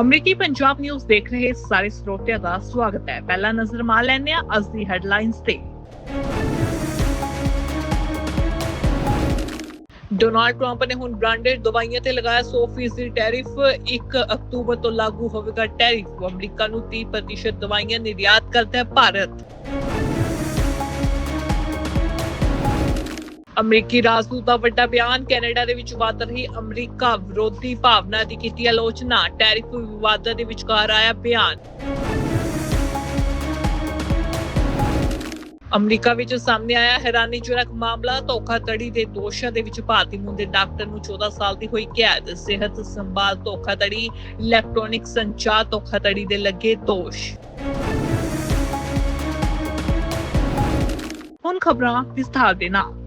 ਅਮਰੀਕੀ ਪੰਜਾਬ ਨਿਊਜ਼ ਦੇਖ ਰਹੇ ਸਾਰੇ ਸਰੋਤਿਆਂ ਦਾ ਸਵਾਗਤ ਹੈ। ਪਹਿਲਾ ਨਜ਼ਰ ਮਾਰ ਲੈਂਦੇ ਹਾਂ ਅੱਜ ਦੀ ਹੈਡਲਾਈਨਸ ਤੇ। ਡੋਨਾਲਡ ਟਰੰਪ ਨੇ ਹੁਣ ਬ੍ਰਾਂਡਡ ਦਵਾਈਆਂ ਤੇ ਲਗਾਇਆ 100% ਟੈਰਿਫ। 1 ਅਕਤੂਬਰ ਤੋਂ ਲਾਗੂ ਹੋਵੇਗਾ ਟੈਰਿਫ। ਅਮਰੀਕਾ ਨੂੰ 30% ਦਵਾਈਆਂ ਨਿਰਯਾਤ ਕਰਦਾ ਹੈ ਭਾਰਤ। ਅਮਰੀਕੀ ਰਾਜਦੂਤ ਦਾ ਵੱਡਾ ਬਿਆਨ ਕੈਨੇਡਾ ਦੇ ਵਿੱਚ ਵੱਧ ਰਹੀ ਅਮਰੀਕਾ ਵਿਰੋਧੀ ਭਾਵਨਾ ਦੀ ਕੀਤੀ ਆਲੋਚਨਾ ਟੈਰਿਫ ਵਿਵਾਦਾਂ ਦੇ ਵਿਚਕਾਰ ਆਇਆ ਬਿਆਨ। ਅਮਰੀਕਾ ਵਿੱਚ ਸਾਹਮਣੇ ਆਇਆ ਹੈਰਾਨੀਜਨਕ ਮਾਮਲਾ, ਧੋਖਾਧੜੀ ਦੇ ਦੋਸ਼ਾਂ ਦੇ ਵਿੱਚ ਭਾਰਤੀ ਮੁੰਡੇ ਡਾਕਟਰ ਨੂੰ 14 ਸਾਲ ਦੀ ਹੋਈ ਕੈਦ। ਸਿਹਤ ਸੰਭਾਲ ਧੋਖਾਧੜੀ, ਇਲੈਕਟ੍ਰੋਨਿਕ ਸੰਚਾਰ ਧੋਖਾਧੜੀ ਦੇ ਲੱਗੇ ਦੋਸ਼। ਹੁਣ ਖਬਰਾਂ ਵਿਸਥਾਰ ਦੇ ਨਾਲ।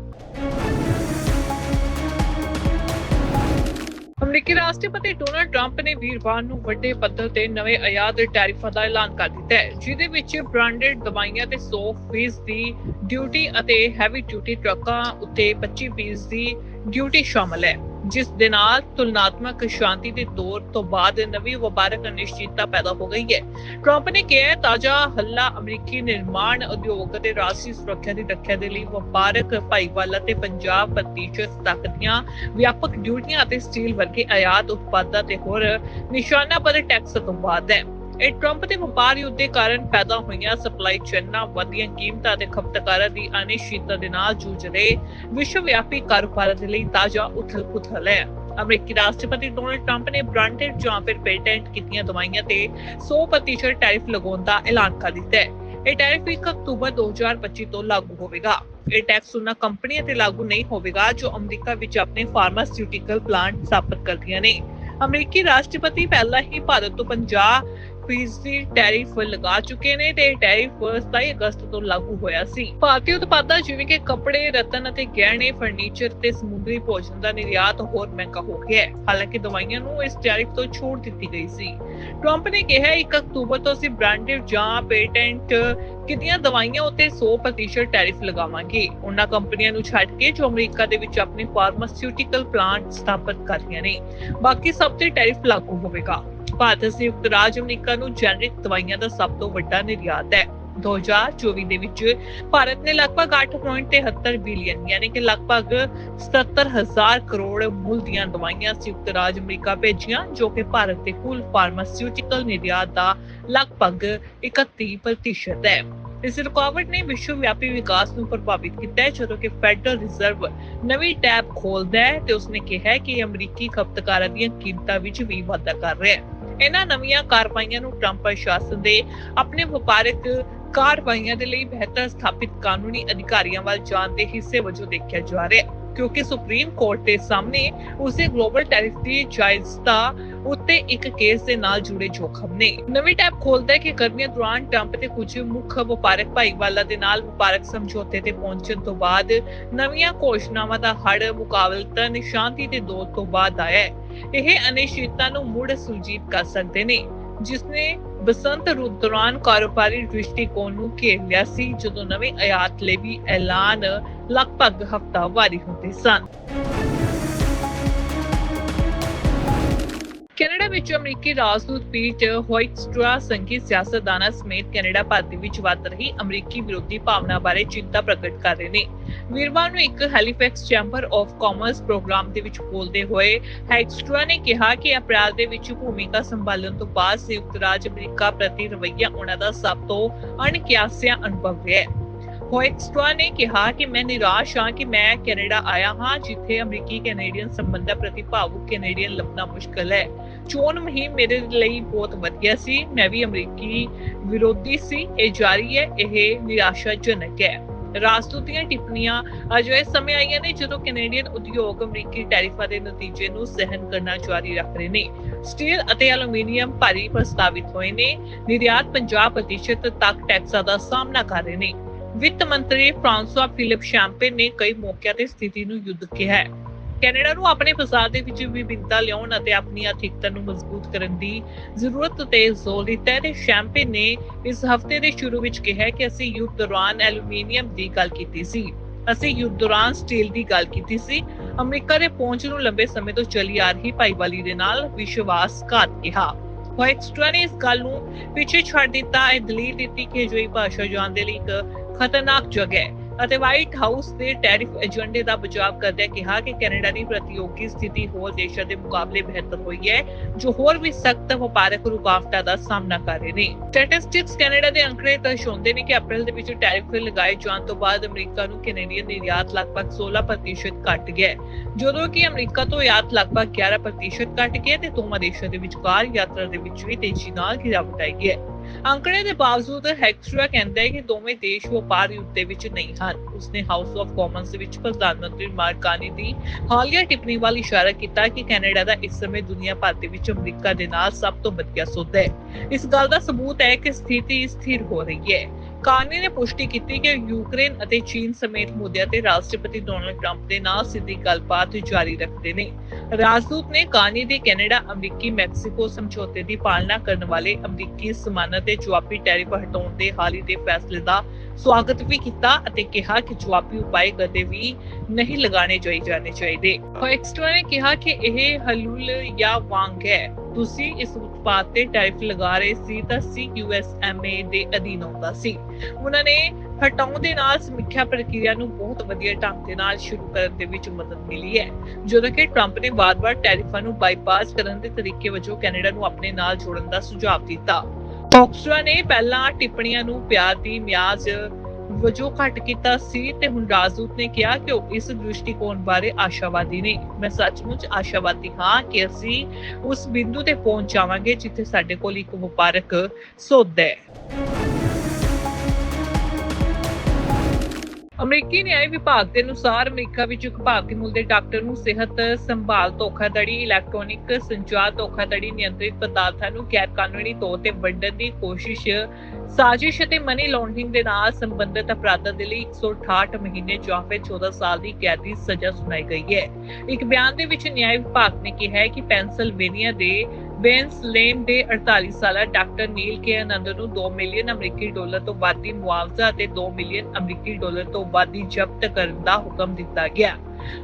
ਅਮਰੀਕੀ ਰਾਸ਼ਟਰਪਤੀ ਡੋਨਲਡ ਟਰੰਪ ਨੇ ਵੀਰਵਾਰ ਨੂੰ ਵੱਡੇ ਪੱਧਰ ਤੇ ਨਵੇਂ ਆਯਾਤ ਟੈਰਿਫਾਂ ਦਾ ਐਲਾਨ ਕਰ ਦਿੱਤਾ ਹੈ, ਜਿਹਦੇ ਵਿੱਚ ਬ੍ਰਾਂਡਡ ਦਵਾਈਆਂ ਤੇ 100% ਦੀ ਡਿਊਟੀ ਅਤੇ ਹੈਵੀ ਡਿਊਟੀ ਟਰੱਕਾਂ ਉੱਤੇ 25% ਦੀ ਡਿਊਟੀ ਸ਼ਾਮਲ ਹੈ। ਜਿਸ ਦੇ ਨਾਲ ਤੁਲਨਾਤਮਕ ਸ਼ਾਂਤੀ ਦੇ ਦੌਰ ਤੋਂ ਬਾਅਦ ਨਵੀਂ ਵਪਾਰਕ ਅਨਿਸ਼ਚਿਤਤਾ ਪੈਦਾ ਹੋ ਗਈ ਹੈ। ਟਰੰਪ ਨੇ ਕਿਹਾ ਤਾਜ਼ਾ ਹੱਲਾ ਅਮਰੀਕੀ ਨਿਰਮਾਣ ਉਦਯੋਗ ਅਤੇ ਰਾਸ਼ਟਰੀ ਸੁਰੱਖਿਆ ਦੀ ਰੱਖਿਆ ਦੇ ਲਈ ਵਪਾਰਕ ਭਾਈਵਾਲਾ ਤੇ 50% ਤੱਕ ਦੀਆਂ ਵਿਆਪਕ ਡਿਊਟੀਆਂ ਅਤੇ ਸਟੀਲ ਵਰਗੇ ਆਯਾਤ ਉਤਪਾਦਾਂ ਤੇ ਹੋਰ ਨਿਸ਼ਾਨਾਬੱਧ ਟੈਕਸ ਤੋਂ ਬਾਅਦ ਹੈ। ਇਹ ਟਰੰਪ ਦੇ ਵਪਾਰ ਯੁੱਧ ਦੇ ਕਾਰਨ ਪੈਦਾ ਹੋਈਆਂ ਸਪਲਾਈ ਚੇਨਾਂ ਵਧੀਆਂ ਕੀਮਤਾਂ ਤੇ ਖਪਤਕਾਰਾਂ ਦੀ ਅਨਿਸ਼ਚਿਤਤਾ ਦੇ ਨਾਲ ਜੂਝ ਰਹੇ ਵਿਸ਼ਵ ਵਿਆਪੀ ਕਾਰੋਬਾਰਾਂ ਦੇ ਲਈ ਤਾਜ਼ਾ ਉਥਲ-ਪੁਥਲ ਹੈ। ਅਮਰੀਕੀ ਰਾਸ਼ਟਰਪਤੀ ਡੋਨਲਡ ਟਰੰਪ ਨੇ ਬ੍ਰਾਂਡਡ ਜਾਂ ਫਿਰ ਪੇਟੈਂਟ ਕੀਤੀਆਂ ਦਵਾਈਆਂ ਤੇ 100% ਟੈਰਿਫ ਲਗਾਉਣ ਦਾ ਐਲਾਨ ਕਰ ਦਿੱਤਾ ਹੈ। ਇਹ ਟੈਰਿਫ 1 ਅਕਤੂਬਰ 2025 ਤੋਂ ਲਾਗੂ ਹੋਵੇਗਾ। ਇਹ ਟੈਕਸ ਉਹਨਾਂ ਕੰਪਨੀਆਂ ਤੇ ਲਾਗੂ ਨਹੀਂ ਹੋਵੇਗਾ ਜੋ ਅਮਰੀਕਾ ਵਿੱਚ ਆਪਣੇ ਫਾਰਮਾਸਿਊਟੀਕਲ ਪਲਾਂਟ ਸਥਾਪਿਤ ਕਰਦੀਆਂ ਨੇ। ਅਮਰੀਕੀ ਰਾਸ਼ਟਰਪਤੀ ਪਹਿਲਾਂ ਹੀ ਭਾਰਤ ਤੋਂ 50 ਫੀਸਦੀ ਟੈਰਿਫ ਲਗਾ ਚੁੱਕੇ ਨੇ ਤੇ ਟੈਰਿਫ 27 ਅਗਸਤ ਤੋਂ ਲਾਗੂ ਹੋਇਆ ਸੀ। ਭਾਰਤੀ ਉਤਪਾਦਾਂ ਜਿਵੇਂ ਕਿ ਕੱਪੜੇ, ਰਤਨ ਅਤੇ ਗਹਿਣੇ, ਫਰਨੀਚਰ ਤੇ ਸਮੁੰਦਰੀ ਭੋਜਨ ਦਾ ਨਿਰਯਾਤ ਹੋਰ ਮਹਿੰਗਾ ਹੋ ਗਿਆ ਹੈ। ਹਾਲਾਂਕਿ ਦਵਾਈਆਂ ਨੂੰ ਇਸ ਟੈਰਿਫ ਤੋਂ ਛੋਟ ਦਿੱਤੀ ਗਈ ਸੀ। ਟਰੰਪ ਨੇ ਕਿਹਾ 1 ਅਕਤੂਬਰ ਤੋਂ ਅਸੀਂ ਬ੍ਰਾਂਡਡ ਜਾਂ ਪੇਟੈਂਟ ਕਿਤੀਆਂ ਦਵਾਈਆਂ ਉੱਤੇ 100% ਟੈਰਿਫ ਲਗਾਵਾਂਗੇ। ਉਹਨਾਂ ਕੰਪਨੀਆਂ ਨੂੰ ਛੱਡ ਕੇ ਜੋ ਅਮਰੀਕਾ ਦੇ ਵਿੱਚ ਆਪਣੇ ਫਾਰਮਾਸਿਊਟੀਕਲ ਪਲਾਂਟ ਸਥਾਪਿਤ ਕਰ ਰਹੀਆਂ ਨੇ। ਬਾਕੀ ਸਭ ਤੇ ਟੈਰਿਫ ਲਾਗੂ ਹੋਵੇਗਾ। ਭਾਰਤ ਸੰਯੁਕਤ ਰਾਜ ਅਮਰੀਕਾ ਨੂੰ ਜੈਨਰਿਕ ਦਵਾਈਆਂ ਦਾ ਸਭ ਤੋਂ ਵੱਡਾ ਨਿਰਯਾਤ ਹੈ। 2024 ਦੇ ਵਿੱਚ ਭਾਰਤ ਨੇ ਲਗਭਗ 8.73 ਬਿਲੀਅਨ ਯਾਨੀ ਕਿ ਲਗਭਗ 77000 ਕਰੋੜ ਮੁੱਲ ਦੀਆਂ ਦਵਾਈਆਂ ਸੰਯੁਕਤ ਰਾਜ ਅਮਰੀਕਾ ਭੇਜੀਆਂ, ਜੋ ਕਿ ਭਾਰਤ ਦੇ ਕੁੱਲ ਫਾਰਮਾਸਿਊਟੀਕਲ ਨਿਰਯਾਤ ਦਾ ਲਗਭਗ 31% ਹੈ। ਇਸ ਰੁਕਾਵਟ ਨੇ ਵਿਸ਼ਵ ਵਿਆਪੀ ਵਿਕਾਸ ਨੂੰ ਪ੍ਰਭਾਵਿਤ ਕੀਤਾ ਹੈ, ਜਦੋਂ ਕਿ ਫੈਡਰਲ ਰਿਜ਼ਰਵ ਨਵੀਂ ਟੈਬ ਖੋਲਦਾ ਹੈ ਤੇ ਉਸਨੇ ਕਿਹਾ ਕਿ ਅਮਰੀਕੀ ਖਪਤਕਾਰਾਂ ਦੀਆਂ ਕੀਮਤਾਂ ਵਿੱਚ ਵੀ ਵਾਧਾ ਕਰ ਰਿਹਾ ਹੈ। ਇਹਨਾਂ ਨਵੀਆਂ ਕਾਰਵਾਈਆਂ ਨੂੰ ਟਰੰਪ ਪ੍ਰਸ਼ਾਸਨ ਦੇ ਆਪਣੇ ਵਪਾਰਕ ਕਾਰਵਾਈਆਂ ਦੇ ਲਈ ਬਿਹਤਰ ਸਥਾਪਿਤ ਕਾਨੂੰਨੀ ਅਧਿਕਾਰੀਆਂ ਵੱਲ ਜਾਣ ਦੇ ਹਿੱਸੇ ਵਜੋਂ ਦੇਖਿਆ ਜਾ ਰਿਹਾ ਹੈ, ਕਿਉਂਕਿ ਸੁਪਰੀਮ ਕੋਰਟ ਦੇ ਸਾਹਮਣੇ ਉਸੇ ਗਲੋਬਲ ਟੈਰਿਫ ਦੀ ਜਾਇਜ਼ਤਾ ਉੱਤੇ ਇੱਕ ਕੇਸ ਦੇ ਨਾਲ ਜੁੜੇ ਜੋਖਮ ਨੇ। ਨਵੀਂ ਟੈਬ ਖੋਲਦਾ ਹੈ ਕਿ ਗਰਮੀਆਂ ਦੌਰਾਨ ਟਰੰਪ ਤੇ ਕੁਝ ਮੁੱਖ ਵਪਾਰਕ ਭਾਈਵਾਲਾ ਦੇ ਨਾਲ ਵਪਾਰਕ ਸਮਝੌਤੇ ਤੇ ਪਹੁੰਚਣ ਤੋਂ ਬਾਅਦ ਨਵੀਆਂ ਘੋਸ਼ਣਾਵਾਂ ਦਾ ਹੜ ਮੁਕਾਬਲਤਨ ਸ਼ਾਂਤੀ ਦੇ ਦੌਰ ਤੋਂ ਬਾਅਦ ਆਇਆ ਹੈ। ਇਹ ਅਨਿਸ਼ਚਿਤਤਾ ਨੂੰ ਮੁੜ ਸੁਲਝੀਤ ਕਰ ਸਕਦੇ ਨੇ ਜਿਸ ਨੇ ਬਸੰਤ ਰੁੱਤ ਦੌਰਾਨ ਕਾਰੋਬਾਰੀ ਦ੍ਰਿਸ਼ਟੀਕੋਣ ਨੂੰ ਘੇਰ ਲਿਆ ਸੀ, ਜਦੋਂ ਨਵੇਂ ਆਯਾਤ ਲਈ ਵੀ ਐਲਾਨ ਲਗਭਗ ਹਫ਼ਤਾਵਾਰੀ ਹੁੰਦੇ ਸਨ। ਕੈਨੇਡਾ ਵਿੱਚ ਅਮਰੀਕੀ ਰਾਜਦੂਤ ਪੀਟ ਹੋਇਟਸਟਰਾ ਸੰਘੀ ਸਿਆਸਤਦਾਨਾਂ ਸਮੇਤ ਕੈਨੇਡਾ ਭਾਰਤੀ ਵਿੱਚ ਵੱਧ ਰਹੀ ਅਮਰੀਕੀ ਵਿਰੋਧੀ ਭਾਵਨਾ ਬਾਰੇ ਚਿੰਤਾ ਪ੍ਰਗਟ ਕਰ ਰਹੇ ਨੇ। ਵੀਰਵਾਰ ਨੂੰ ਇੱਕ Halifax Chamber of Commerce programme ਦੇ ਵਿੱਚ ਬੋਲਦੇ ਹੋਏ ਹੈਕਸਟਰਾ ਨੇ ਕਿਹਾ ਕਿ ਅਪ੍ਰੈਲ ਦੇ ਵਿੱਚ ਭੂਮਿਕਾ ਸੰਭਾਲਣ ਤੋਂ ਬਾਅਦ ਸੰਯੁਕਤ ਰਾਜ ਅਮਰੀਕਾ ਪ੍ਰਤੀ ਰਵੱਈਆ ਉਹਨਾਂ ਦਾ ਸਭ ਤੋਂ ਅਣਕਿਆਸਿਆ ਅਨੁਭਵ ਰਿਹਾ ਹੈ। ਹੋਇਕਸਟਰਾ ਨੇ ਕਿਹਾ ਕਿ ਮੈਂ ਨਿਰਾਸ਼ ਹਾਂ ਕਿ ਮੈਂ ਕੈਨੇਡਾ ਆਇਆ ਹਾਂ, ਜਿੱਥੇ ਅਮਰੀਕੀ ਕੈਨੇਡੀਅਨ ਸੰਬੰਧਾਂ ਪ੍ਰਤੀ ਭਾਵੁਕ ਕੈਨੇਡੀਅਨ ਲੱਭਣਾ ਮੁਸ਼ਕਲ ਹੈ। ਚੋਣ ਮੁਹਿੰਮ ਮੇਰੇ ਲਈ ਬਹੁਤ ਵਧੀਆ ਸੀ। ਮੈਂ ਵੀ ਅਮਰੀਕੀ ਵਿਰੋਧੀ ਸੀ। ਇਹ ਜਾਰੀ ਹੈ। ਇਹ ਨਿਰਾਸ਼ਾਜਨਕ ਹੈ। ਰਾਜਦੂਤ ਟਿੱਪਣੀਆਂ ਅਜਿਹੇ ਸਮੇਂ ਆਈਆਂ ਨੇ ਜਦੋਂ ਕੈਨੇਡੀਅਨ ਉਦਯੋਗ ਅਮਰੀਕੀ ਟੈਰਿਫਾਂ ਦੇ ਨਤੀਜੇ ਨੂੰ ਸਹਿਨ ਕਰਨਾ ਜਾਰੀ ਰੱਖ ਰਹੇ ਨੇ। ਸਟੀਲ ਅਤੇ ਐਲੂਮੀਨੀਅਮ ਭਾਰੀ ਪ੍ਰਸਤਾਵਿਤ ਹੋਏ ਨੇ। ਨਿਰਯਾਤ 50% ਤੱਕ ਟੈਕਸਾਂ ਦਾ ਸਾਹਮਣਾ ਕਰ ਰਹੇ ਨੇ। ਵਿੱਤ ਮੰਤਰੀ ਫ੍ਰਾਂਸਵਾ ਫਿਲਿਪ ਸ਼ੈਂਪੇ ਨੇ ਕਈ ਮੌਕਿਆਂ ਤੇ ਸਥਿਤੀ ਨੂੰ ਯੁੱਧ ਕਿਹਾ ਹੈ। ਕੈਨੇਡਾ ਨੂੰ ਆਪਣੇ ਬਾਜ਼ਾਰ ਦੇ ਵਿੱਚ ਵਿਭਿੰਨਤਾ ਲਿਆਉਣ ਅਤੇ ਆਪਣੀ ਆਰਥਿਕਤਾ ਨੂੰ ਮਜ਼ਬੂਤ ਕਰਨ ਦੀ ਜ਼ਰੂਰਤ ਤੇ ਜ਼ੋਰ ਦਿੱਤਾ ਹੈ ਤੇ ਸ਼ੈਂਪੇ ਨੇ ਇਸ ਹਫ਼ਤੇ ਦੇ ਸ਼ੁਰੂ ਵਿੱਚ ਕਿਹਾ ਕਿ ਅਸੀਂ ਯੁੱਧ ਦੌਰਾਨ ਐਲੂਮੀਨੀਅਮ ਦੀ ਗੱਲ ਕੀਤੀ ਸੀ। ਅਸੀਂ ਯੁੱਧ ਦੌਰਾਨ ਸਟੀਲ ਦੀ ਗੱਲ ਕੀਤੀ ਸੀ। ਅਮਰੀਕਾ ਦੇ ਪਹੁੰਚ ਨੂੰ ਲੰਬੇ ਸਮੇਂ ਤੋਂ ਚੱਲੀ ਆ ਰਹੀ ਭਾਈਵਾਲੀ ਦੇ ਨਾਲ ਵਿਸ਼ਵਾਸਘਾਤ ਕਿਹਾ। ਹੋਇਕਸਟਰਾ ਨੇ ਇਸ ਗੱਲ ਨੂੰ ਪਿੱਛੇ ਛੱਡ ਦਿੱਤਾ। ਇਹ ਦਲੀਲ ਦਿੱਤੀ ਕਿ ਅਜਿਹੀ ਭਾਸ਼ਾ ਜਾਣ ਦੇ ਲਈ ਇੱਕ ਖਤਰਨਾਕ ਜਗ੍ਹਾ ਹੈ ਅਤੇ ਵਾਈਟ ਹਾਊਸ ਦੇ ਟੈਰਿਫ ਏਜੰਡੇ ਦਾ ਬਚਾਅ ਕਰਦਿਆਂ ਕਿਹਾ ਕਿ ਕੈਨੇਡਾ ਦੀ ਪ੍ਰਤੀਯੋਗੀ ਸਥਿਤੀ ਹੋਰ ਦੇਸ਼ਾਂ ਦੇ ਮੁਕਾਬਲੇ ਬਿਹਤਰ ਹੋਈ ਹੈ, ਜੋ ਹੋਰ ਵੀ ਸਖਤ ਵਪਾਰਕ ਰੁਕਾਵਟਾਂ ਦਾ ਸਾਹਮਣਾ ਕਰ ਰਹੇ ਨੇ। ਸਟੈਟਿਸਟਿਕਸ ਕੈਨੇਡਾ ਦੇ ਅੰਕੜੇ ਦਰਸਾਉਂਦੇ ਨੇ ਕਿ ਅਪ੍ਰੈਲ ਦੇ ਵਿੱਚ ਟੈਰਿਫ ਲਗਾਏ ਜਾਣ ਤੋਂ ਬਾਅਦ ਅਮਰੀਕਾ ਨੂੰ ਕੈਨੇਡੀਅਨ ਨਿਰਯਾਤ ਲਗਭਗ 16% ਘਟ ਗਿਆ ਜਦੋਂ ਕਿ ਅਮਰੀਕਾ ਤੋਂ ਆਯਾਤ ਲਗਭਗ 11% ਘਟ ਗਿਆ ਤੇ ਦੋਵਾਂ ਦੇਸ਼ਾਂ ਦੇ ਵਿਚਕਾਰ ਯਾਤਰਾ ਦੇ ਵਿੱਚ ਵੀ ਤੇਜ਼ੀ ਨਾਲ ਗਿਰਾਵਟ ਆਈ ਹੈ। ਅੰਕੜੇ ਦੇ ਬਾਵਜੂਦ ਹੈਕਸਟਰਾ ਕਹਿੰਦਾ ਹੈ ਕਿ ਦੋਵੇਂ ਦੇਸ਼ ਵਪਾਰ ਯੁੱਧ ਵਿੱਚ ਨਹੀਂ ਹਨ। ਉਸਨੇ ਹਾਊਸ ਆਫ ਕਾਮਨਸ ਵਿੱਚ ਪ੍ਰਧਾਨ ਮੰਤਰੀ ਮਾਰਕਾਨੀ ਦੀ ਹਾਲੀਆ ਟਿੱਪਣੀ ਵੱਲ ਇਸ਼ਾਰਾ ਕੀਤਾ ਕਿ ਕੈਨੇਡਾ ਦਾ ਇਸ ਸਮੇਂ ਦੁਨੀਆ ਭਰ ਦੇ ਵਿੱਚ ਅਮਰੀਕਾ ਦੇ ਨਾਲ ਸਭ ਤੋਂ ਵਧੀਆ ਸੌਦਾ ਹੈ। ਇਸ ਗੱਲ ਦਾ ਸਬੂਤ ਹੈ ਕਿ ਸਥਿਤੀ ਸਥਿਰ ਹੋ ਰਹੀ ਹੈ। ਕਾਨੀ ਨੇ ਪੁਸ਼ਟੀ ਕੀਤੀ ਕਿ ਯੂਕਰੇਨ ਅਤੇ ਚੀਨ ਸਮੇਤ ਮੁੱਦਿਆਂ ਤੇ ਰਾਸ਼ਟਰਪਤੀ ਡੋਨਲਡ ਟਰੰਪ ਦੇ ਨਾਲ ਸਿੱਧੀ ਗੱਲਬਾਤ ਜਾਰੀ ਰੱਖਦੇ ਨੇ। ਰਾਜਦੂਤ ਨੇ ਕਾਨੀ ਦੇ ਕੈਨੇਡਾ, ਅਮਰੀਕੀ, ਮੈਕਸੀਕੋ ਸਮਝੌਤੇ ਦੀ ਪਾਲਣਾ ਕਰਨ ਵਾਲੇ ਅਮਰੀਕੀ ਸਮਾਨਤ ਤੇ ਜਵਾਬੀ ਟੈਰਿਫ ਹਟਾਉਣ ਦੇ ਹਾਲੀ ਦੇ ਫੈਸਲੇ ਦਾ ਸਵਾਗਤ ਵੀ ਕੀਤਾ ਅਤੇ ਕਿਹਾ ਕਿ ਜਵਾਬੀ ਉਪਾਅ ਕਦੇ ਵੀ ਨਹੀਂ ਲਗਾਣੇ ਚਾਹੀ ਜਾਣੇ ਚਾਹੀਦੇ। ਹੋਇਕਸਟਰਾ ਨੇ ਕਿਹਾ ਕਿ ਇਹ ਹਲੂਲ ਜਾਂ ਵਾਂਗ ਹੈ। ਤੁਸੀਂ ਇਸ ਉਤਪਾਦ ਤੇ ਟੈਰਿਫ ਲਗਾ ਰਹੇ ਸੀ ਤਾਂ ਸੀਯੂਐਸਐਮਏ ਦੇ ਅਧੀਨ ਆਉਂਦਾ ਸੀ। ਉਹਨਾਂ ਨੇ ਹਟਾਉਣ ਦੇ ਨਾਲ ਸਮੀਖਿਆ ਪ੍ਰਕਿਰਿਆ ਨੂੰ ਬਹੁਤ ਵਧੀਆ ਢੰਗ ਦੇ ਨਾਲ ਸ਼ੁਰੂ ਕਰਨ ਦੇ ਵਿੱਚ ਮਦਦ ਮਿਲੀ ਹੈ। ਜਦੋਂ ਕਿ ਟਰੰਪ ਨੇ ਵਾਰ-ਵਾਰ ਟੈਰਿਫਾਂ ਨੂੰ ਬਾਈਪਾਸ ਕਰਨ ਦੇ ਤਰੀਕੇ ਵਜੋਂ ਕੈਨੇਡਾ ਨੂੰ ਆਪਣੇ ਨਾਲ ਜੋੜਨ ਦਾ ਸੁਝਾਅ ਦਿੱਤਾ। ਫੌਕਸਟਰਾ ਨੇ ਪਹਿਲਾਂ ਟਿੱਪਣੀਆਂ ਨੂੰ ਪਿਆਰ ਦੀ ਮਿਆਜ਼ ਵਜੋਂ ਘੱਟ ਕੀਤਾ ਸੀ ਤੇ ਹੁਣ ਰਾਜਦੂਤ ਨੇ ਕਿਹਾ ਕਿ ਉਹ ਇਸ ਦ੍ਰਿਸ਼ਟੀਕੋਣ ਬਾਰੇ ਆਸ਼ਾਵਾਦੀ ਨੇ। ਮੈਂ ਸੱਚਮੁੱਚ ਆਸ਼ਾਵਾਦੀ ਹਾਂ ਕਿ ਅਸੀਂ ਉਸ ਬਿੰਦੂ ਤੇ ਪਹੁੰਚ ਜਾਵਾਂਗੇ ਜਿੱਥੇ ਸਾਡੇ ਕੋਲ ਇੱਕ ਵਪਾਰਕ ਸੌਦਾ ਹੈ। ਅਮਰੀਕੀ ਨਿਆਂ ਵਿਭਾਗ ਦੇ ਅਨੁਸਾਰ ਅਮਰੀਕਾ ਵਿੱਚ ਇੱਕ ਭਾਰਤੀ ਮੂਲ ਦੇ ਡਾਕਟਰ ਨੂੰ ਸਿਹਤ ਸੰਭਾਲ ਧੋਖਾਧੜੀ ਇਲੈਕਟ੍ਰੋਨਿਕ ਸੰਚਾਰ ਧੋਖਾਧੜੀ, ਨਿਯੰਤਰਿਤ ਪਦਾਰਥਾਂ ਨੂੰ ਗੈਰ ਕਾਨੂੰਨੀ ਤੌਰ ਤੇ ਵੰਡਣ ਦੀ ਕੋਸ਼ਿਸ਼, ਸਾਜ਼ਿਸ਼ ਅਤੇ ਮਨੀ ਲਾਂਡਰਿੰਗ ਦੇ ਨਾਲ ਸੰਬੰਧਿਤ ਅਪਰਾਧਾਂ ਦੇ ਲਈ 168 ਮਹੀਨੇ ਜਾਂ ਫਿਰ 14 ਸਾਲ ਦੀ ਕੈਦ ਦੀ ਸਜ਼ਾ ਸੁਣਾਈ ਗਈ ਹੈ। ਇੱਕ ਬਿਆਨ ਦੇ ਵਿੱਚ ਨਿਆਂ ਵਿਭਾਗ ਨੇ ਕਿਹਾ ਹੈ ਕਿ ਪੈਨਸਲਵੇਨੀਆ ਦੇ ਬੈਂਸ ਲੇਨ ਦੇ 48 ਸਾਲਾ ਡਾਕਟਰ ਨੀਲ ਕੇ ਆਨੰਦ ਨੂੰ 2 ਮਿਲੀਅਨ ਅਮਰੀਕੀ ਡਾਲਰ ਤੋਂ ਵੱਧ ਦੀ ਮੁਆਵਜ਼ਾ ਅਤੇ 2 ਮਿਲੀਅਨ ਅਮਰੀਕੀ ਡਾਲਰ ਤੋਂ ਵੱਧ ਦੀ ਜ਼ਬਤ ਕਰਨ ਦਾ ਹੁਕਮ ਦਿੱਤਾ ਗਿਆ।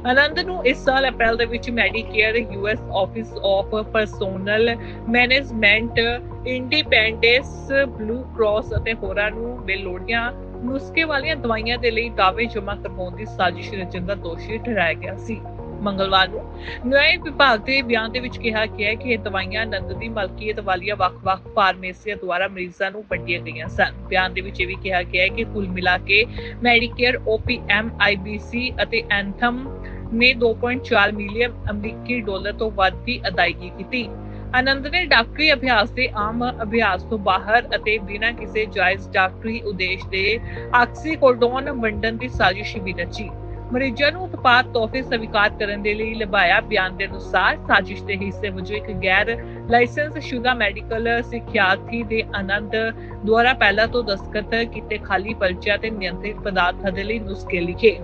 ਆਨੰਦ ਨੂੰ ਇਸ ਸਾਲ ਅਪ੍ਰੈਲ ਦੇ ਵਿੱਚ Medicare US Office of Personnel Management, Independence, Blue Cross ਅਤੇ ਹੋਰਾਂ ਨੂੰ ਬੇਲੋੜੀਆਂ ਨੁਸਖੇ ਵਾਲੀਆਂ ਦਵਾਈਆਂ ਦੇ ਲਈ ਦਾਅਵੇ ਜਮ੍ਹਾਂ ਕਰਵਾਉਣ ਦੀ ਸਾਜ਼ਿਸ਼ ਰਚਨ ਦਾ ਦੋਸ਼ੀ ਠਹਿਰਾਇਆ ਗਿਆ ਸੀ। ਮੰਗਲਵਾਰ ਨੂੰ। ਨਿਆਂ ਵਿਭਾਗ ਦੇ ਬਿਆਨ ਦੇ ਵਿੱਚ ਕਿਹਾ ਗਿਆ ਹੈ ਕਿ ਇਹ ਦਵਾਈਆਂ ਆਨੰਦ ਦੀ ਮਲਕੀਅਤ ਵਾਲੀਆਂ ਵੱਖ-ਵੱਖ ਫਾਰਮੇਸੀਆਂ ਦੁਆਰਾ ਮਰੀਜ਼ਾਂ ਨੂੰ ਵੰਡੀਆਂ ਗਈਆਂ ਸਨ। ਬਿਆਨ ਦੇ ਵਿੱਚ ਇਹ ਵੀ ਕਿਹਾ ਗਿਆ ਹੈ ਕਿ ਕੁੱਲ ਮਿਲਾ ਕੇ ਮੈਡੀਕੇਅਰ OPM IBC ਅਤੇ ਐਂਥਮ ਨੇ 2.4 ਮਿਲੀਅਨ ਅਮਰੀਕੀ ਡਾਲਰ ਤੋਂ ਵੱਧ ਦੀ ਅਦਾਇਗੀ ਕੀਤੀ। ਆਨੰਦ ਨੇ ਡਾਕਟਰੀ ਅਭਿਆਸ ਦੇ ਆਮ ਅਭਿਆਸ ਤੋਂ ਬਾਹਰ ਅਤੇ ਬਿਨਾਂ ਕਿਸੇ ਜਾਇਜ਼ ਡਾਕਟਰੀ ਉਦੇਸ਼ ਦੇ ਆਕਸੀਕੋਡੋਨ ਵੰਡਣ ਦੀ ਸਾਜ਼ਿਸ਼ ਵੀ ਰਚੀ। ਮਰੀਜ਼ਾਂ ਨੂੰ ਉਤਪਾਦ ਤੋਹਫੇ ਸਵੀਕਾਰ ਕਰਨ ਦੇ ਲਈ ਲਭਾਇਆ ਬਿਆਨ ਦੇ ਅਨੁਸਾਰ ਸਾਜ਼ਿਸ਼ ਦੇ ਹਿੱਸੇ ਵਜੋਂ ਇੱਕ ਗੈਰ ਲਾਇਸੈਂਸ ਸ਼ੁਦਾ ਮੈਡੀਕਲ ਸਿਖਿਆਰਥੀ ਦੇ ਆਨੰਦ ਦੁਆਰਾ ਪਹਿਲਾਂ ਤੋਂ ਦਸਤਖਤ ਕੀਤੇ ਖਾਲੀ ਪਰਚਿਆਂ ਤੇ ਨਿਯੰਤਰਿਤ ਪਦਾਰਥਾਂ ਦੇ ਲਈ ਨੁਸਖੇ ਲਿਖੇ।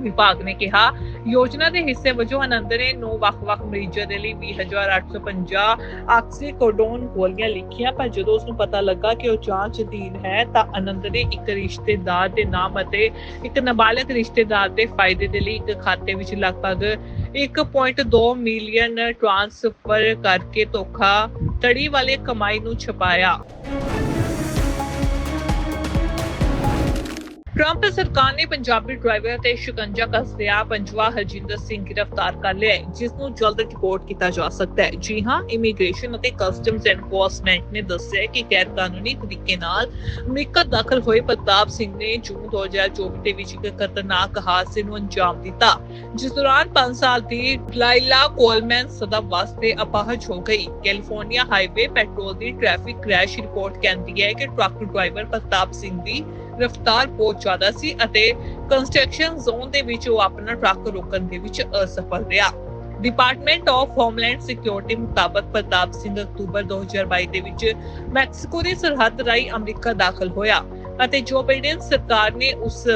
ਵਿਭਾਗ ਨੇ ਕਿਹਾ, ਯੋਜਨਾ ਦੇ ਹਿੱਸੇ ਵਜੋਂ ਆਨੰਦ ਨੇ ਨੌ ਵੱਖ-ਵੱਖ ਮਰੀਜ਼ਾਂ ਦੇ ਲਈ 20850 ਆਕਸੀਕੋਡੋਨ ਗੋਲੀਆਂ ਲਿਖੀਆਂ, ਪਰ ਜਦੋਂ ਉਸ ਨੂੰ ਪਤਾ ਲੱਗਾ ਕਿ ਉਹ ਜਾਂਚ ਅਧੀਨ ਹੈ, ਤਾਂ ਆਨੰਦ ਨੇ ਇੱਕ ਰਿਸ਼ਤੇਦਾਰ ਦੇ ਨਾਮ ਅਤੇ ਇੱਕ ਨਾਬਾਲਗ ਰਿਸ਼ਤੇਦਾਰ ਦੇ ਫਾਇਦੇ ਦੇ ਲਈ ਇੱਕ ਖਾਤੇ ਵਿੱਚ ਲਗਭਗ 1.2 ਮਿਲੀਅਨ ਟ੍ਰਾਂਸਫਰ ਕਰਕੇ ਧੋਖਾ ਤੜੀ ਵਾਲੇ ਕਮਾਈ ਨੂੰ ਛਪਾਇਆ। ਟਰੰਪ ਸਰਕਾਰ ਨੇ ਪੰਜਾਬੀ ਡਰਾਈਵਰ ਤੇ ਸ਼ਿਕੰਜਾ ਕੱਸਿਆ ਪੰਜਵਾ ਹਰਜਿੰਦਰ ਸਿੰਘ ਗ੍ਰਿਫਤਾਰ ਕਰ ਲਿਆ ਹੈ, ਜਿਸ ਨੂੰ ਜਲਦ ਰਿਪੋਰਟ ਕੀਤਾ ਜਾ ਸਕਦਾ ਹੈ। ਜੀ ਹਾਂ ਇਮੀਗ੍ਰੇਸ਼ਨ ਅਤੇ ਕਸਟਮਜ਼ ਐਨਫੋਰਸਮੈਂਟ ਨੇ ਦੱਸਿਆ ਕਿ ਗੈਰ ਕਾਨੂੰਨੀ ਤਰੀਕੇ ਨਾਲ ਅਮਰੀਕਾ ਦਾਖਲ ਹੋਏ ਪ੍ਰਤਾਪ ਸਿੰਘ ਨੇ ਜੂਨ 2024 ਦੇ ਵਿੱਚ ਇੱਕ ਖਤਰਨਾਕ ਹਾਦਸੇ ਨੂੰ ਅੰਜਾਮ ਦਿੱਤਾ ਜਿਸ ਦੌਰਾਨ 5 ਸਾਲ ਦੀ ਲਾਇਲਾ ਕੋਲਮੈਨ ਸਦਾ ਵਾਸਤੇ ਅਪਾਹਜ ਹੋ ਗਈ। ਕੈਲੀਫੋਰਨੀਆ ਹਾਈਵੇ ਪੈਟਰੋਲ ਦੀ ਟ੍ਰੈਫਿਕ ਕ੍ਰੈਸ਼ ਰਿਪੋਰਟ ਕਹਿੰਦੀ ਹੈ ਕਿ ਟਰੱਕ ਡਰਾਈਵਰ ਪ੍ਰਤਾਪ ਸਿੰਘ ਦੀ ਰਫ਼ਤਾਰ ਬਹੁਤ ਜ਼ਿਆਦਾ ਸੀ ਅਤੇ ਕੰਸਟਰਕਸ਼ਨ ਜ਼ੋਨ ਦੇ ਵਿੱਚ ਉਹ ਆਪਣਾ ਟਰੱਕ ਰੋਕਣ ਦੇ ਵਿੱਚ ਅਸਫਲ ਰਿਹਾ। ਡਿਪਾਰਟਮੈਂਟ ਆਫ ਹੋਮਲੈਂਡ ਸਿਕਿਉਰਿਟੀ ਮੁਤਾਬਕ ਪ੍ਰਤਾਪ ਸਿੰਘ ਅਕਤੂਬਰ 2022 ਦੇ ਵਿੱਚ ਮੈਕਸੀਕੋ ਦੀ ਸਰਹੱਦ ਰਾਹੀਂ ਅਮਰੀਕਾ ਦਾਖਲ ਹੋਇਆ ਅਤੇ ਜੋ ਬਾਈਡਨ ਸਰਕਾਰ ਨੇ ਉਸ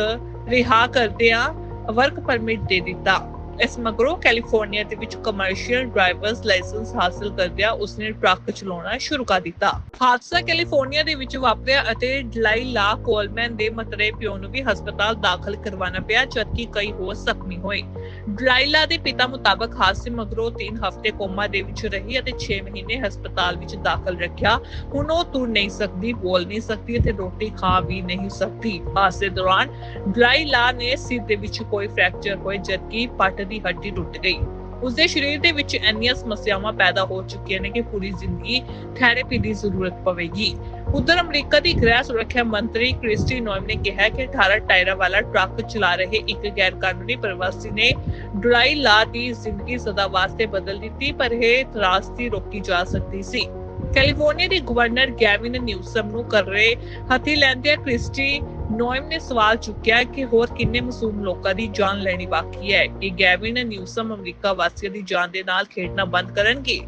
ਰਿਹਾ ਕਰਦਿਆਂ ਵਰਕ ਪਰਮਿਟ ਦੇ ਦਿੱਤਾ। ਇਸ ਮਗਰੋਂ ਕੈਲੀਫੋਰਨੀਆ ਦੇ ਵਿੱਚ ਕਮਰਸ਼ੀਅਲ ਡਰਾਈਵਰਸ ਲਾਇਸੈਂਸ ਹਾਸਲ ਕਰਦਿਆਂ ਉਸਨੇ ਟਰੱਕ ਚਲਾਉਣਾ ਸ਼ੁਰੂ ਕਰ ਦਿੱਤਾ। ਹਾਦਸਾ ਕੈਲੀਫੋਰਨੀਆ ਦੇ ਵਿੱਚ ਵਾਪਰਿਆ ਅਤੇ ਡਲਾਈਲਾ ਕੋਲਮੈਨ ਦੇ ਮਤਰੇ ਪਿਓ ਨੂੰ ਵੀ ਹਸਪਤਾਲ ਦਾਖਲ ਕਰਵਾਉਣਾ ਪਿਆ, ਜਦਕਿ ਕਈ ਹੋਰ ਜ਼ਖਮੀ ਹੋਏ। ਡਲਾਈਲਾ ਦੇ ਪਿਤਾ ਮੁਤਾਬਕ ਹਾਦਸੇ ਮਗਰੋਂ 3 ਹਫ਼ਤੇ ਕੋਮਾ ਦੇ ਵਿੱਚ ਰਹੀ ਅਤੇ 6 ਮਹੀਨੇ ਹਸਪਤਾਲ ਵਿੱਚ ਦਾਖਲ ਰੱਖਿਆ। ਹੁਣ ਉਹ ਤੁਰ ਨਹੀਂ ਸਕਦੀ, ਬੋਲ ਨਹੀਂ ਸਕਦੀ ਅਤੇ ਰੋਟੀ ਖਾ ਵੀ ਨਹੀਂ ਸਕਦੀ। ਹਾਦਸੇ ਦੌਰਾਨ ਡਲਾਈਲਾ ਨੇ ਸਿਰ ਦੇ ਵਿੱਚ ਕੋਈ ਫ੍ਰੈਕਚਰ ਹੋਏ, ਜਦਕਿ ਪੱਟ ਦੀ ਹੱਡੀ ਟੁੱਟ ਗਈ। ਉਸਦੇ ਸਰੀਰ ਦੇ ਵਿੱਚ ਇੰਨੀਆਂ ਸਮੱਸਿਆਵਾਂ ਪੈਦਾ ਹੋ ਚੁੱਕੀਆਂ ਨੇ ਕਿ ਪੂਰੀ ਜ਼ਿੰਦਗੀ ਥੈਰੇਪੀ ਦੀ ਜ਼ਰੂਰਤ ਪਵੇਗੀ। ਉਧਰ ਅਮਰੀਕਾ ਦੀ ਗ੍ਰਹਿ ਸੁਰੱਖਿਆ ਮੰਤਰੀ ਕ੍ਰਿਸਟੀ ਨੋਇਮ ਨੇ ਕਿਹਾ ਕਿ 18 ਟਾਇਰਾਂ ਵਾਲਾ ਟਰੱਕ ਚਲਾ ਰਹੇ ਇੱਕ ਗੈਰ ਕਾਨੂੰਨੀ ਪ੍ਰਵਾਸੀ ਨੇ ਡਰਾਈ ਲਾ ਦੀ ਜ਼ਿੰਦਗੀ ਸਦਾ ਵਾਸਤੇ ਬਦਲ ਦਿੱਤੀ, ਪਰ ਇਹ ਤਰਾਸਦੀ ਰੋਕੀ ਜਾ ਸਕਦੀ ਸੀ। ਕੈਲੀਫੋਰਨੀਆ ਦੀ ਗਵਰਨਰ ਗੈਵਿਨ ਨਿਊਸਮ ਨੂੰ ਕਰ ਰਹੇ ਹੱਥੀ ਲੈਂਦਿਆਂ ਕ੍ਰਿਸਟੀ ਨੋਇਮ ਨੇ ਸਵਾਲ ਚੁੱਕਿਆ ਕਿ ਹੋਰ ਕਿੰਨੇ ਮਾਸੂਮ ਲੋਕਾਂ ਦੀ ਜਾਨ ਲੈਣੀ ਬਾਕੀ ਹੈ? ਕਿ ਗੈਵਿਨ ਨਿਊਸਮ ਅਮਰੀਕਾ ਵਾਸੀਆਂ ਦੀ ਜਾਨ ਦੇ ਨਾਲ ਖੇਡਣਾ ਬੰਦ ਕਰਨਗੇ?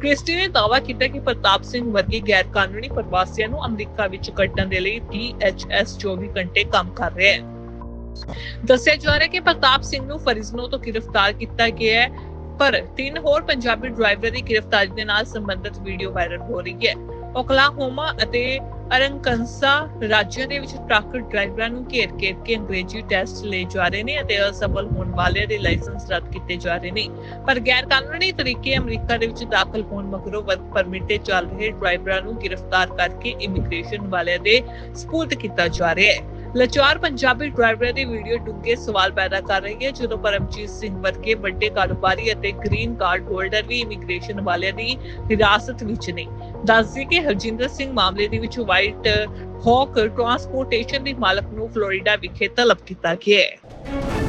ਕ੍ਰਿਸਟੀ ਨੇ ਦਾਅਵਾ ਕੀਤਾ ਕਿ ਪ੍ਰਤਾਪ ਸਿੰਘ ਵਰਗੇ ਗੈਰ ਕਾਨੂੰਨੀ ਪ੍ਰਵਾਸੀਆਂ ਨੂੰ ਅਮਰੀਕਾ ਵਿੱਚ ਕੱਢਣ ਦੇ ਲਈ DHS 24 ਘੰਟੇ ਕੰਮ ਕਰ ਰਿਹਾ ਹੈ। ਦੱਸਿਆ ਜਾ ਰਿਹਾ ਹੈ ਕਿ ਪ੍ਰਤਾਪ ਸਿੰਘ ਨੂੰ ਫਰਿਜ਼ਨੋ ਤੋਂ ਗ੍ਰਿਫਤਾਰ ਕੀਤਾ ਗਿਆ ਹੈ, ਪਰ ਤਿੰਨ ਹੋਰ ਪੰਜਾਬੀ ਡਰਾਈਵਰ ਦੀ ਗ੍ਰਿਫਤਾਰੀ ਦੇ ਨਾਲ ਸੰਬੰਧਿਤ ਵੀਡੀਓ ਵਾਇਰਲ ਹੋ ਰਹੀ ਹੈ। ਓਕਲਾਹੋਮਾ ਅਤੇ ਅਰੰਕਨਸਾ ਰਾਜਾਂ ਦੇ ਵਿੱਚ ਟਰੱਕ ਡਰਾਈਵਰਾਂ ਨੂੰ ਘੇਰ-ਘੇਰ ਕੇ ਅੰਗਰੇਜ਼ੀ ਟੈਸਟ ਲਏ ਜਾ ਰਹੇ ਨੇ ਅਤੇ ਅਸਫਲ ਹੋਣ ਵਾਲਿਆਂ ਦੇ ਲਾਇਸੈਂਸ ਰੱਦ ਕੀਤੇ ਜਾ ਰਹੇ ਨੇ। ਪਰ ਗੈਰ ਕਾਨੂੰਨੀ ਤਰੀਕੇ ਅਮਰੀਕਾ ਦੇ ਵਿੱਚ ਦਾਖਲ ਹੋਣ ਮਗਰੋਂ ਵਰਕ ਪਰਮਿਟ ਤੇ ਚੱਲ ਰਹੇ ਡਰਾਈਵਰਾਂ ਨੂੰ ਗ੍ਰਿਫਤਾਰ ਕਰਕੇ ਇਮੀਗ੍ਰੇਸ਼ਨ ਵਾਲਿਆਂ ਦੇ ਸਪੁਰਦ ਕੀਤਾ ਜਾ ਰਿਹਾ ਹੈ। ਲਾਚਾਰ ਪੰਜਾਬੀ ਡਰਾਈਵਰਾਂ ਦੀ ਵੀਡੀਓ ਡੂੰਘੇ ਸਵਾਲ ਪੈਦਾ ਕਰ ਰਹੀ ਹੈ, ਜਦੋਂ ਪਰਮਜੀਤ ਸਿੰਘ ਵਰਗੇ ਵੱਡੇ ਕਾਰੋਬਾਰੀ ਅਤੇ ਗ੍ਰੀਨ ਕਾਰਡ ਹੋਲਡਰ ਵੀ ਇਮੀਗ੍ਰੇਸ਼ਨ ਵਾਲਿਆਂ ਦੀ ਹਿਰਾਸਤ ਵਿੱਚ ਨੇ। ਦੱਸਦੀ ਕਿ ਹਰਜਿੰਦਰ ਸਿੰਘ ਮਾਮਲੇ ਦੇ ਵਿੱਚ ਵਾਈਟ ਹੌਕ ਟਰਾਂਸਪੋਰਟੇਸ਼ਨ ਦੀ ਮਾਲਕ ਨੂੰ ਫਲੋਰੀਡਾ ਵਿਖੇ ਤਲਬ ਕੀਤਾ ਗਿਆ ਹੈ।